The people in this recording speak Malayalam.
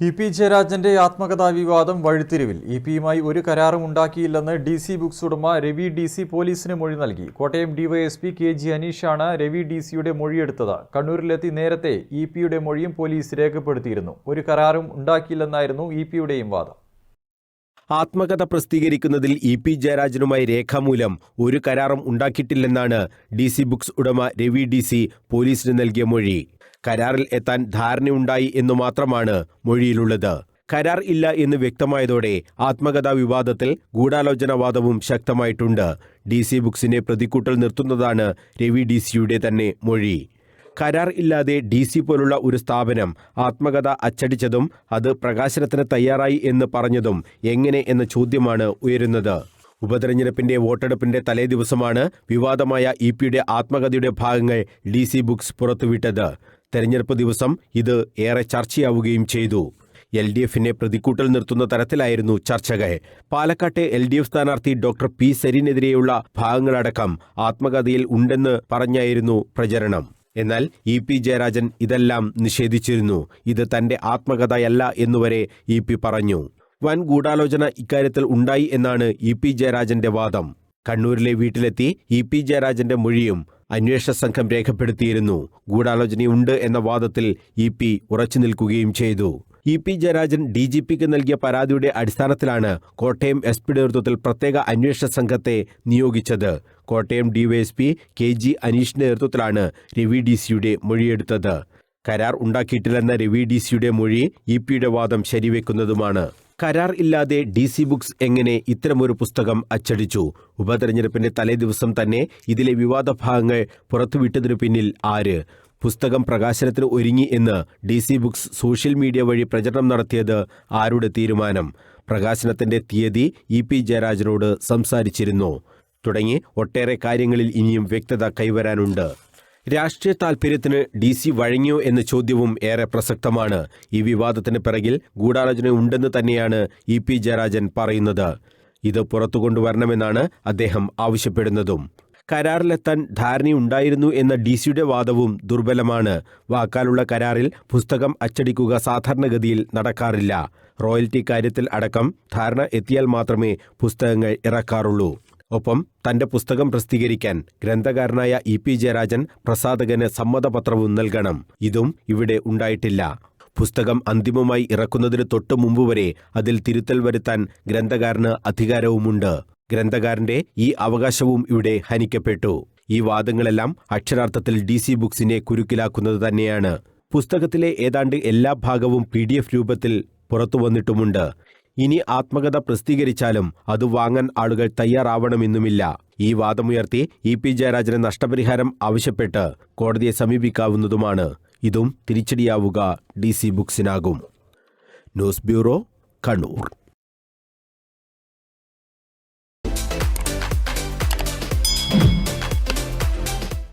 ഇ പി ജയരാജന്റെ ആത്മകഥാ വിവാദം വഴിത്തിരിവിൽ. ഇ പിയുമായി ഒരു കരാറും ഉണ്ടാക്കിയില്ലെന്ന് ഡി സി ബുക്സ് ഉടമ രവി ഡി സി പോലീസിന് മൊഴി നൽകി. കോട്ടയം ഡിവൈഎസ്പി കെ ജി അനീഷാണ് രവി ഡി സിയുടെ മൊഴിയെടുത്തത് കണ്ണൂരിലെത്തി നേരത്തെ ഇ പിയുടെ മൊഴിയും പോലീസ് രേഖപ്പെടുത്തിയിരുന്നു. ഒരു കരാറും ഉണ്ടാക്കിയില്ലെന്നായിരുന്നു ഇ പിയുടെയും വാദം. ആത്മകഥ പ്രസിദ്ധീകരിക്കുന്നതിൽ ഇ പി ജയരാജനുമായി രേഖാമൂലം ഒരു കരാറും ഉണ്ടാക്കിയിട്ടില്ലെന്നാണ് ഡി സി ബുക്സ് ഉടമ രവി ഡി സി പോലീസിന് നൽകിയ മൊഴി. കരാറിൽ എത്താൻ ധാരണയുണ്ടായി എന്നു മാത്രമാണ് മൊഴിയിലുള്ളത്. കരാർ ഇല്ല എന്ന് വ്യക്തമായതോടെ ആത്മകഥാ വിവാദത്തിൽ ഗൂഢാലോചനാവാദവും ശക്തമായിട്ടുണ്ട്. ഡി സി ബുക്സിനെ പ്രതിക്കൂട്ടൽ നിർത്തുന്നതാണ് രവി ഡി സിയുടെ തന്നെ മൊഴി. കരാർ ഇല്ലാതെ ഡി സി പോലുള്ള ഒരു സ്ഥാപനം ആത്മകഥ അച്ചടിച്ചതും അത് പ്രകാശനത്തിന് തയ്യാറായി എന്ന് പറഞ്ഞതും എങ്ങനെ എന്ന ചോദ്യമാണ് ഉയരുന്നത്. ഉപതെരഞ്ഞെടുപ്പിന്റെ വോട്ടെടുപ്പിന്റെ തലേ ദിവസമാണ് വിവാദമായ ഇ പിയുടെ ആത്മകഥയുടെ ഭാഗങ്ങൾ ഡി സി ബുക്സ് പുറത്തുവിട്ടത്. തെരഞ്ഞെടുപ്പ് ദിവസം ഇത് ഏറെ ചർച്ചയാവുകയും ചെയ്തു. എൽ ഡി എഫിനെ പ്രതിക്കൂട്ടൽ നിർത്തുന്ന തരത്തിലായിരുന്നു ചർച്ചകൾ. പാലക്കാട്ടെ എൽ ഡി എഫ് സ്ഥാനാർത്ഥി ഡോക്ടർ പി. സരിനെതിരെയുള്ള ഭാഗങ്ങളടക്കം ആത്മകഥയിൽ ഉണ്ടെന്ന് പറഞ്ഞായിരുന്നു പ്രചരണം. എന്നാൽ ഇ. പി. ജയരാജൻ ഇതെല്ലാം നിഷേധിച്ചിരുന്നു. ഇത് തന്റെ ആത്മകഥയല്ല എന്നുവരെ ഇ. പി. പറഞ്ഞു. വൻ ഗൂഢാലോചന ഇക്കാര്യത്തിൽ ഉണ്ടായി എന്നാണ് ഇ. പി. ജയരാജന്റെ വാദം. കണ്ണൂരിലെ വീട്ടിലെത്തി ഇ. പി. ജയരാജന്റെ മൊഴിയും അന്വേഷണ സംഘം രേഖപ്പെടുത്തിയിരുന്നു. ഗൂഢാലോചനയുണ്ട് എന്ന വാദത്തിൽ ഇ പി ഉറച്ചു നിൽക്കുകയും ചെയ്തു. E P Jayarajan D G പിക്ക് നൽകിയ പരാതിയുടെ അടിസ്ഥാനത്തിലാണ് കോട്ടയം എസ് പി നേതൃത്വത്തിൽ പ്രത്യേക അന്വേഷണ സംഘത്തെ നിയോഗിച്ചത്. കോട്ടയം ഡിവൈഎസ്പി കെ ജി അനീഷിന്റെ നേതൃത്വത്തിലാണ് രവി ഡി സിയുടെ മൊഴിയെടുത്തത്. കരാർ ഉണ്ടാക്കിയിട്ടില്ലെന്ന രവി ഡി സിയുടെ മൊഴി ഇ പിയുടെ വാദം ശരിവെക്കുന്നതുമാണ്. കരാർ ഇല്ലാതെ ഡി സി ബുക്സ് എങ്ങനെ ഇത്തരമൊരു പുസ്തകം അച്ചടിച്ചു? ഉപതെരഞ്ഞെടുപ്പിന്റെ തലേദിവസം തന്നെ ഇതിലെ വിവാദ ഭാഗങ്ങൾ പുറത്തുവിട്ടതിനു പിന്നിൽ ആര്? പുസ്തകം പ്രകാശനത്തിന് ഒരുങ്ങി എന്ന് D C books social media വഴി പ്രചരണം നടത്തിയത് ആരുടെ തീരുമാനം? പ്രകാശനത്തിന്റെ തീയതി ഇ പി ജയരാജനോട് സംസാരിച്ചിരുന്നു. തുടങ്ങി ഒട്ടേറെ കാര്യങ്ങളിൽ ഇനിയും വ്യക്തത കൈവരാനുണ്ട്. രാഷ്ട്രീയ താൽപര്യത്തിന് ഡി സി വഴങ്ങിയോ എന്ന ചോദ്യവും ഏറെ പ്രസക്തമാണ്. ഈ വിവാദത്തിന് പിറകിൽ ഗൂഢാലോചന ഉണ്ടെന്ന് തന്നെയാണ് ഇ പി ജയരാജൻ പറയുന്നത്. ഇത് പുറത്തു കൊണ്ടുവരണമെന്നാണ് അദ്ദേഹം ആവശ്യപ്പെടുന്നതും. കരാറിലെത്താൻ ധാരണയുണ്ടായിരുന്നു എന്ന ഡി സിയുടെ വാദവും ദുർബലമാണ്. വാക്കാലുള്ള കരാറിൽ പുസ്തകം അച്ചടിക്കുക സാധാരണഗതിയിൽ നടക്കാറില്ല. റോയൽറ്റി കാര്യത്തിൽ അടക്കം ധാരണ എത്തിയാൽ മാത്രമേ പുസ്തകങ്ങൾ ഇറക്കാറുള്ളൂ. ഒപ്പം തന്റെ പുസ്തകം പ്രസിദ്ധീകരിക്കാൻ ഗ്രന്ഥകാരനായ ഇ പി ജയരാജൻ പ്രസാധകന് സമ്മതപത്രവും നൽകണം. ഇതും ഇവിടെ ഉണ്ടായിട്ടില്ല. പുസ്തകം അന്തിമമായി ഇറക്കുന്നതിന് തൊട്ടു മുമ്പ് വരെ അതിൽ തിരുത്തൽ വരുത്താൻ ഗ്രന്ഥകാരന് അധികാരവുമുണ്ട്. ഗ്രന്ഥകാരന്റെ ഈ അവകാശവും ഇവിടെ ഹനിക്കപ്പെട്ടു. ഈ വാദങ്ങളെല്ലാം അക്ഷരാർത്ഥത്തിൽ ഡി സി ബുക്സിനെ കുരുക്കിലാക്കുന്നത് തന്നെയാണ്. പുസ്തകത്തിലെ ഏതാണ്ട് എല്ലാ ഭാഗവും പി രൂപത്തിൽ പുറത്തു വന്നിട്ടുമുണ്ട് ഇനി ആത്മകഥ പ്രസിദ്ധീകരിച്ചാലും അത് വാങ്ങാൻ ആളുകൾ തയ്യാറാവണമെന്നുമില്ല. ഈ വാദമുയർത്തി ഇ പി ജയരാജന് നഷ്ടപരിഹാരം ആവശ്യപ്പെട്ട് കോടതിയെ സമീപിക്കാവുന്നതുമാണ്. ഇതും തിരിച്ചടിയാവുക D C ബുക്സിനാകും. News bureau Kannur.